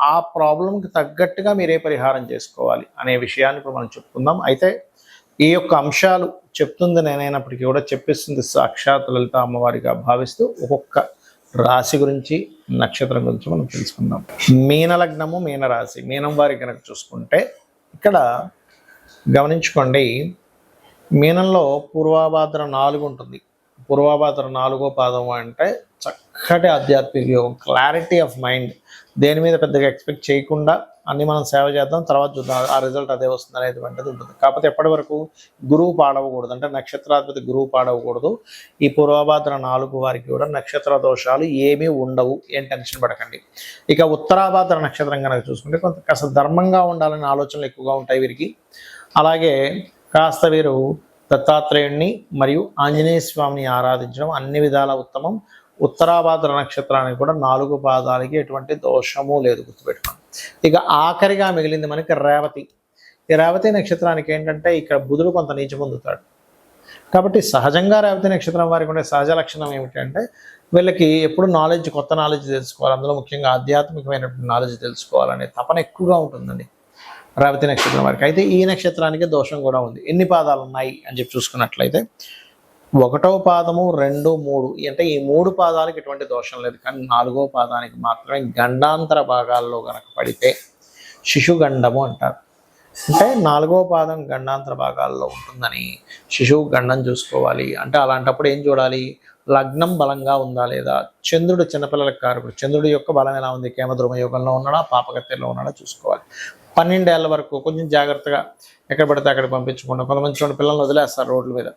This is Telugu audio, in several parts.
ఆ ప్రాబ్లంకి తగ్గట్టుగా మీరే పరిహారం చేసుకోవాలి అనే విషయాన్ని ఇప్పుడు మనం చెప్పుకుందాం. అయితే ఈ యొక్క అంశాలు చెప్తుంది నేనైనప్పటికీ కూడా చెప్పిస్తుంది సాక్షాత్ లలిత అమ్మవారిగా భావిస్తూ ఒక్కొక్క రాశి గురించి నక్షత్రం గురించి మనం తెలుసుకుందాం. మీన లగ్నము మీన రాశి. మీనం వారి కనుక చూసుకుంటే ఇక్కడ గమనించుకోండి మీనంలో పూర్వాభాద్ర నాలుగు ఉంటుంది. పూర్వాభాద్ర నాలుగో పాదం అంటే చక్కటి ఆధ్యాత్మిక యోగం క్లారిటీ ఆఫ్ మైండ్ దేని మీద పెద్దగా ఎక్స్పెక్ట్ చేయకుండా అన్ని మనం సేవ చేద్దాం తర్వాత చూద్దాం ఆ రిజల్ట్ అదే వస్తుంది అనేటువంటిది ఉంటుంది. కాకపోతే ఎప్పటి వరకు గురువు పాడవకూడదు అంటే నక్షత్రాధిపతి గురువు పాడవకూడదు. ఈ పూర్వభాద్ర నాలుగు వారికి కూడా నక్షత్ర దోషాలు ఏమీ ఉండవు ఏం టెన్షన్ పడకండి. ఇక ఉత్తరాభాద్ర నక్షత్రం కనుక చూసుకుంటే కొంత కాస్త ధర్మంగా ఉండాలనే ఆలోచనలు ఎక్కువగా ఉంటాయి వీరికి. అలాగే కాస్త వీరు దత్తాత్రేయుణ్ణి మరియు ఆంజనేయ స్వామిని ఆరాధించడం అన్ని విధాల ఉత్తమం. ఉత్తరాభాద్ర నక్షత్రానికి కూడా నాలుగు పాదాలకి ఎటువంటి దోషము లేదు గుర్తుపెట్టుకోండి. ఇక ఆఖరిగా మిగిలింది మనకి రేవతి. ఈ రేవతి నక్షత్రానికి ఏంటంటే ఇక్కడ బుధుడు కొంత నీచ పొందుతాడు. కాబట్టి సహజంగా రేవతి నక్షత్రం వారికి ఉండే సహజ లక్షణం ఏమిటంటే వీళ్ళకి ఎప్పుడు నాలెడ్జ్ కొత్త నాలెడ్జ్ తెలుసుకోవాలి. అందులో ముఖ్యంగా ఆధ్యాత్మికమైనటువంటి నాలెడ్జ్ తెలుసుకోవాలనే తపన ఎక్కువగా ఉంటుందండి. రేవతి నక్షత్రం వారికి. అయితే ఈ నక్షత్రానికి దోషం కూడా ఉంది. ఎన్ని పాదాలు ఉన్నాయి అని చెప్పి చూసుకున్నట్లయితే ఒకటో పాదము రెండు మూడు. అంటే ఈ మూడు పాదాలకు ఎటువంటి దోషం లేదు. కానీ నాలుగో పాదానికి మాత్రమే గండాంతర భాగాల్లో కనుక పడితే శిశుగండము అంటారు. అంటే నాలుగో పాదం గండాంతర భాగాల్లో ఉంటుందని శిశువు గండం చూసుకోవాలి. అంటే అలాంటప్పుడు ఏం చూడాలి? లగ్నం బలంగా ఉందా లేదా? చంద్రుడు చిన్నపిల్లలకు కారకుడు చంద్రుడి యొక్క బలం ఎలా ఉంది? కేమద్రుమ యోగంలో ఉన్నాడా? పాపగత్యంలో ఉన్నాడా? చూసుకోవాలి. పన్నెండేళ్ళ వరకు కొంచెం జాగ్రత్తగా ఎక్కడ పడితే అక్కడ పంపించకుండా కొంతమంది చూడండి పిల్లల్ని వదిలేస్తారు రోడ్ల మీద.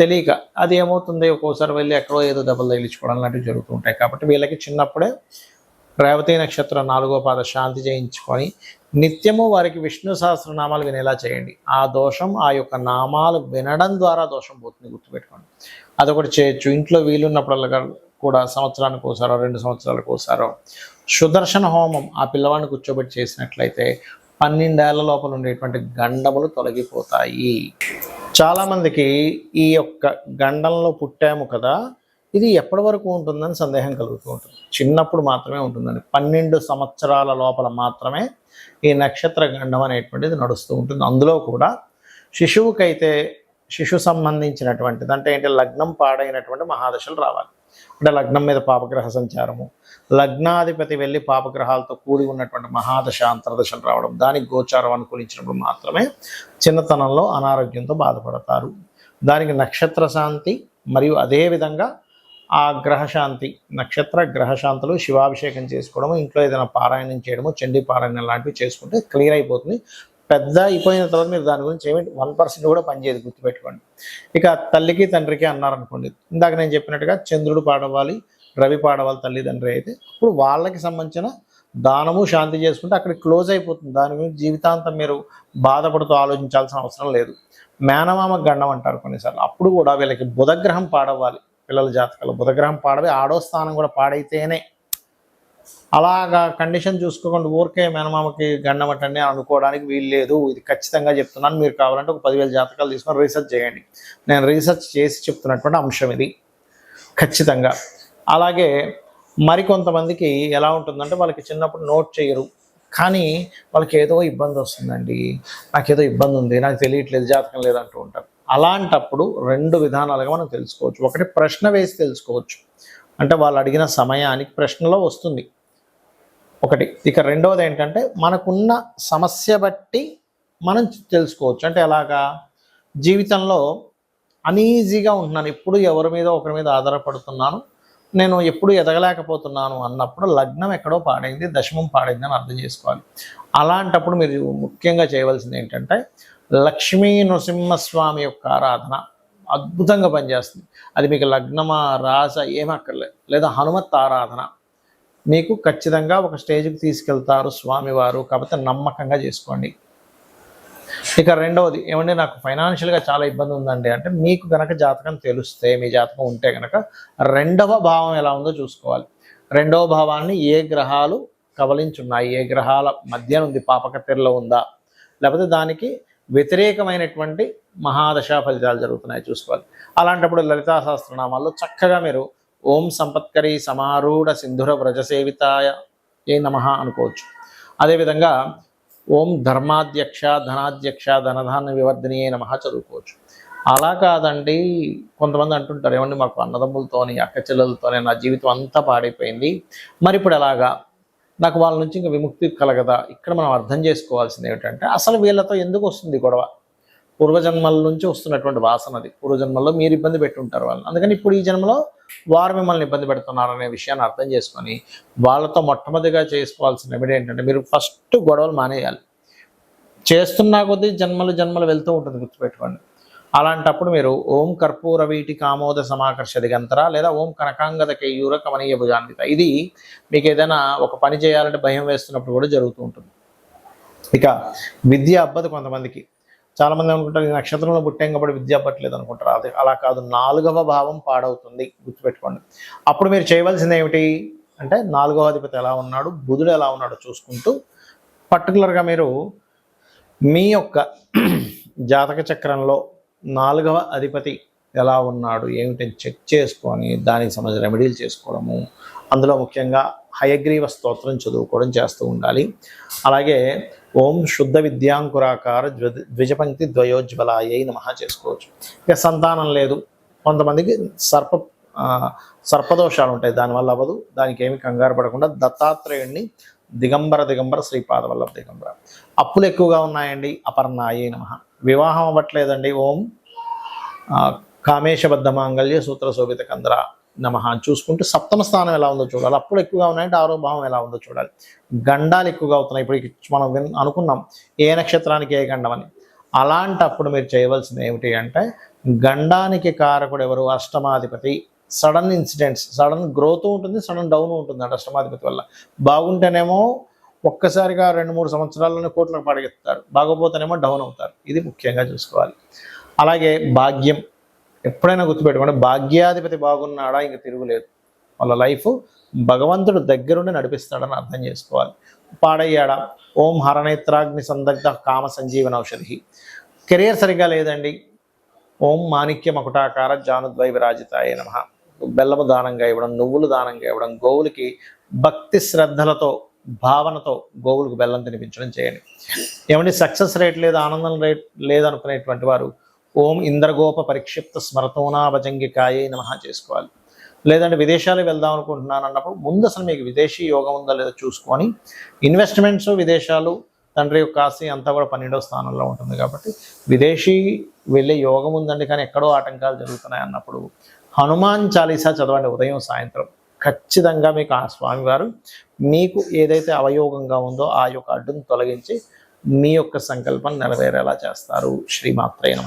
తెలియక అది ఏమవుతుంది? ఒక్కోసారి వెళ్ళి ఎక్కడో ఏదో దెబ్బలు తగిలించుకోవడం లాంటివి జరుగుతూ ఉంటాయి. కాబట్టి వీళ్ళకి చిన్నప్పుడే రేవతి నక్షత్రం నాలుగో పాద శాంతి చేయించుకొని నిత్యము వారికి విష్ణు సహస్రనామాలు వినేలా చేయండి. ఆ దోషం ఆ యొక్క నామాలు వినడం ద్వారా దోషం పోతుంది గుర్తుపెట్టుకోండి. అదొకటి చేయొచ్చు. ఇంట్లో వీలున్నప్పుడల్లా కూడా సంవత్సరానికి ఒకసారో రెండు సంవత్సరాలకు ఒకసారో సుదర్శన హోమం ఆ పిల్లవాడిని కూర్చోబెట్టి చేసినట్లయితే పన్నెండేళ్ళ లోపల ఉండేటువంటి గండములు తొలగిపోతాయి. చాలామందికి ఈ యొక్క గండంలో పుట్టాము కదా ఇది ఎప్పటి వరకు ఉంటుందని సందేహం కలుగుతూ ఉంటుంది. చిన్నప్పుడు మాత్రమే ఉంటుందండి. పన్నెండు సంవత్సరాల లోపల మాత్రమే ఈ నక్షత్ర గండం అనేటువంటిది నడుస్తూ ఉంటుంది. అందులో కూడా శిశువుకైతే శిశు సంబంధించినటువంటిది అంటే ఏంటి? లగ్నం పాడైనటువంటి మహాదశలు రావాలి. అంటే లగ్నం మీద పాపగ్రహ సంచారము. లగ్నాధిపతి వెళ్ళి పాపగ్రహాలతో కూడి ఉన్నటువంటి మహాదశ అంతర్దశలు రావడం దానికి గోచారం అనుకూలించినప్పుడు మాత్రమే చిన్నతనంలో అనారోగ్యంతో బాధపడతారు. దానికి నక్షత్ర శాంతి మరియు అదేవిధంగా ఆ గ్రహశాంతి నక్షత్ర గ్రహశాంతులు శివాభిషేకం చేసుకోవడము ఇంట్లో ఏదైనా పారాయణం చేయడము చండీ పారాయణం లాంటివి చేసుకుంటే క్లియర్ అయిపోతుంది. పెద్ద అయిపోయిన తర్వాత మీరు దాని గురించి ఏమి వన్ పర్సెంట్ కూడా పనిచేయదు గుర్తుపెట్టుకోండి. ఇక తల్లికి తండ్రికి అన్నారనుకోండి ఇందాక నేను చెప్పినట్టుగా చంద్రుడు పాడవాలి రవి పాడవాలి తల్లిదండ్రి అయితే ఇప్పుడు వాళ్ళకి సంబంధించిన దానము శాంతి చేసుకుంటే అక్కడ క్లోజ్ అయిపోతుంది. దాని గురించి జీవితాంతం మీరు బాధపడుతూ ఆలోచించాల్సిన అవసరం లేదు. మేనమామ గండం అంటారు కొన్నిసార్లు. అప్పుడు కూడా వీళ్ళకి బుధగ్రహం పాడవాలి పిల్లల జాతకాలు బుధగ్రహం పాడవి ఆడో స్థానం కూడా పాడైతేనే అలాగా కండిషన్ చూసుకోకుండా ఊరికే మేనమామకి గండమటండి అనుకోవడానికి వీలు లేదు ఇది ఖచ్చితంగా చెప్తున్నాను. మీరు కావాలంటే ఒక పదివేల జాతకాలు తీసుకొని రీసెర్చ్ చేయండి. నేను రీసెర్చ్ చేసి చెప్తున్నటువంటి అంశం ఇది. ఖచ్చితంగా. అలాగే మరికొంతమందికి ఎలా ఉంటుందంటే వాళ్ళకి చిన్నప్పుడు నోట్ చేయరు. కానీ వాళ్ళకి ఏదో ఇబ్బంది వస్తుందండి. నాకు ఏదో ఇబ్బంది ఉంది. నాకు తెలియట్లేదు. జాతకం లేదంటూ ఉంటారు. అలాంటప్పుడు రెండు విధానాలుగా మనం తెలుసుకోవచ్చు. ఒకటి ప్రశ్న వేసి తెలుసుకోవచ్చు. అంటే వాళ్ళు అడిగిన సమయానికి ప్రశ్నలో వస్తుంది. ఒకటి. ఇక రెండవది ఏంటంటే మనకున్న సమస్య బట్టి మనం తెలుసుకోవచ్చు. అంటే ఎలాగా? జీవితంలో అనీజీగా ఉంటున్నాను. ఎప్పుడు ఎవరి మీద ఒకరి మీద ఆధారపడుతున్నాను. నేను ఎప్పుడు ఎదగలేకపోతున్నాను అన్నప్పుడు లగ్నం ఎక్కడో పాడైంది దశమం పాడైంది అని అర్థం చేసుకోవాలి. అలాంటప్పుడు మీరు ముఖ్యంగా చేయవలసింది ఏంటంటే లక్ష్మీ నృసింహస్వామి యొక్క ఆరాధన అద్భుతంగా పనిచేస్తుంది. అది మీకు లగ్నమా రాస ఏమక్కర్లేదు. లేదా హనుమత్ ఆరాధన మీకు ఖచ్చితంగా ఒక స్టేజ్కి తీసుకెళ్తారు స్వామివారు. కాకపోతే నమ్మకంగా చేసుకోండి. ఇక రెండవది ఏమంటే నాకు ఫైనాన్షియల్గా చాలా ఇబ్బంది ఉందండి. అంటే మీకు కనుక జాతకం తెలిస్తే మీ జాతకం ఉంటే కనుక రెండవ భావం ఎలా ఉందో చూసుకోవాలి. రెండవ భావాన్ని ఏ గ్రహాలు కవలించున్నాయి? ఏ గ్రహాల మధ్య ఉంది పాపకత్తెరలో ఉందా? లేకపోతే దానికి వ్యతిరేకమైనటువంటి మహాదశా ఫలితాలు జరుగుతున్నాయి చూసుకోవాలి. అలాంటప్పుడు లలితా సహస్రనామాల్లో చక్కగా మీరు ఓం సంపత్కరి సమారూఢ సింధుర వ్రజసేవితాయ ఏ నమ అనుకోవచ్చు. అదేవిధంగా ఓం ధర్మాధ్యక్ష ధనాధ్యక్ష ధనధాన్య వివర్ధనియే నమ చదువుకోవచ్చు. అలా కాదండి కొంతమంది అంటుంటారు ఏమండి మాకు అన్నదమ్ములతోని అక్క చెల్లెలతోనే నా జీవితం అంతా పాడైపోయింది. మరి ఇప్పుడు ఎలాగా? నాకు వాళ్ళ నుంచి ఇంకా విముక్తి కలగదా? ఇక్కడ మనం అర్థం చేసుకోవాల్సింది ఏమిటంటే అసలు వీళ్ళతో ఎందుకు వస్తుంది గొడవ? పూర్వజన్మల నుంచి వస్తున్నటువంటి వాసన అది. పూర్వజన్మల్లో మీరు ఇబ్బంది పెట్టుంటారు వాళ్ళని. అందుకని ఇప్పుడు ఈ జన్మలో వారు మిమ్మల్ని ఇబ్బంది పెడుతున్నారు అనే విషయాన్ని అర్థం చేసుకొని వాళ్ళతో మొట్టమొదటిగా చేసుకోవాల్సిన రెమెడీ ఏంటంటే మీరు ఫస్ట్ గొడవలు మానేయాలి. చేస్తున్నా కొద్దీ జన్మలు జన్మలు వెళ్తూ ఉంటుంది గుర్తుపెట్టుకోండి. అలాంటప్పుడు మీరు ఓం కర్పూర వీటి కామోద సమాకర్ష దిగంతర లేదా ఓం కనకాంగద కేయూర కమనీయ భుజాన్విత. ఇది మీకు ఏదైనా ఒక పని చేయాలంటే భయం వేస్తున్నప్పుడు కూడా జరుగుతూ ఉంటుంది. ఇక విద్య అబ్బదు కొంతమందికి. చాలామంది అనుకుంటారు ఈ నక్షత్రంలో పుట్టాం కాబట్టి విద్య పట్టలేదు అనుకుంటారు. అది అలా కాదు నాలుగవ భావం పాడవుతుంది గుర్తుపెట్టుకోండి. అప్పుడు మీరు చేయవలసింది ఏమిటి అంటే నాలుగవ అధిపతి ఎలా ఉన్నాడు బుధుడు ఎలా ఉన్నాడో చూసుకుంటూ పర్టికులర్గా మీరు మీ యొక్క జాతక చక్రంలో నాలుగవ అధిపతి ఎలా ఉన్నాడు ఏమిటని చెక్ చేసుకొని దానికి సంబంధించిన రెమెడీలు చేసుకోవడము అందులో ముఖ్యంగా హయగ్రీవ స్తోత్రం చదువుకోవడం చేస్తూ ఉండాలి. అలాగే ఓం శుద్ధ విద్యాంకురాకార ద్విజపంక్తి ద్వయోజ్వలాయ నమ చేసుకోవచ్చు. ఇక సంతానం లేదు. కొంతమందికి సర్ప సర్పదోషాలు ఉంటాయి. దానివల్ల అవ్వదు. దానికి ఏమి కంగారు పడకుండా దత్తాత్రేయుడిని దిగంబర దిగంబర శ్రీపాద వల్లభ దిగంబర. అప్పులు ఎక్కువగా ఉన్నాయండి. అపర్ణాయే నమ. వివాహం అవ్వట్లేదండి. ఓం కామేశబద్ధ మాంగళ్య సూత్ర శోభిత కంద్ర. నమ చూసుకుంటూ సప్తమ స్థానం ఎలా ఉందో చూడాలి. అప్పుడు ఎక్కువగా ఉన్నాయంటే ఆరో భావం ఎలా ఉందో చూడాలి. గండాలు ఎక్కువగా అవుతున్నాయి. ఇప్పుడు మనం అనుకున్నాం. ఏ నక్షత్రానికి ఏ గండం అని. అలాంటప్పుడు మీరు చేయవలసింది ఏమిటి అంటే గండానికి కారకుడు ఎవరు? అష్టమాధిపతి. సడన్ ఇన్సిడెంట్స్ సడన్ గ్రోత్ ఉంటుంది సడన్ డౌన్ ఉంటుంది అంటే అష్టమాధిపతి వల్ల. బాగుంటేనేమో ఒక్కసారిగా రెండు మూడు సంవత్సరాల్లోనే కోట్లకు పడగెత్తారు బాగోపోతేనేమో డౌన్ అవుతారు. ఇది ముఖ్యంగా చూసుకోవాలి. అలాగే భాగ్యం. ఎప్పుడైనా గుర్తుపెట్టుకోండి భాగ్యాధిపతి బాగున్నాడా ఇంక తిరుగులేదు. వాళ్ళ లైఫ్ భగవంతుడు దగ్గరుండి నడిపిస్తాడని అర్థం చేసుకోవాలి. పాడయ్యాడా? ఓం హరణేత్రాగ్ని సందగ్ధ కామ సంజీవన ఔషధి. కెరియర్ సరిగ్గా లేదండి. ఓం మాణిక్య మకుటాకార జానుద్వై విరాజితాయ నమ. బెల్లము దానంగా ఇవ్వడం నువ్వులు దానంగా ఇవ్వడం గోవులకి భక్తి శ్రద్ధలతో భావనతో గోవులకు బెల్లం తినిపించడం చేయండి. ఏమండి సక్సెస్ రేట్ లేదు ఆనందం రేట్ లేదనుకునేటువంటి వారు ఓం ఇంద్రగోప పరిక్షిప్త స్మరతోనాభజంగికాయే నమ చేసుకోవాలి. లేదంటే విదేశాలు వెళ్దాం అనుకుంటున్నాను అన్నప్పుడు ముందు అసలు మీకు విదేశీ యోగం ఉందా లేదో చూసుకొని ఇన్వెస్ట్మెంట్స్ విదేశాలు తండ్రి యొక్క ఆస్తి అంతా కూడా పన్నెండవ స్థానంలో ఉంటుంది కాబట్టి విదేశీ వెళ్ళే యోగం ఉందండి కానీ ఎక్కడో ఆటంకాలు జరుగుతున్నాయి అన్నప్పుడు హనుమాన్ చాలీసా చదవండి ఉదయం సాయంత్రం. ఖచ్చితంగా మీకు ఆ స్వామివారు మీకు ఏదైతే అవయోగంగా ఉందో ఆ యొక్క అడ్డును తొలగించి మీ యొక్క సంకల్పం నెరవేరేలా చేస్తారు. శ్రీమాత్రే నమ.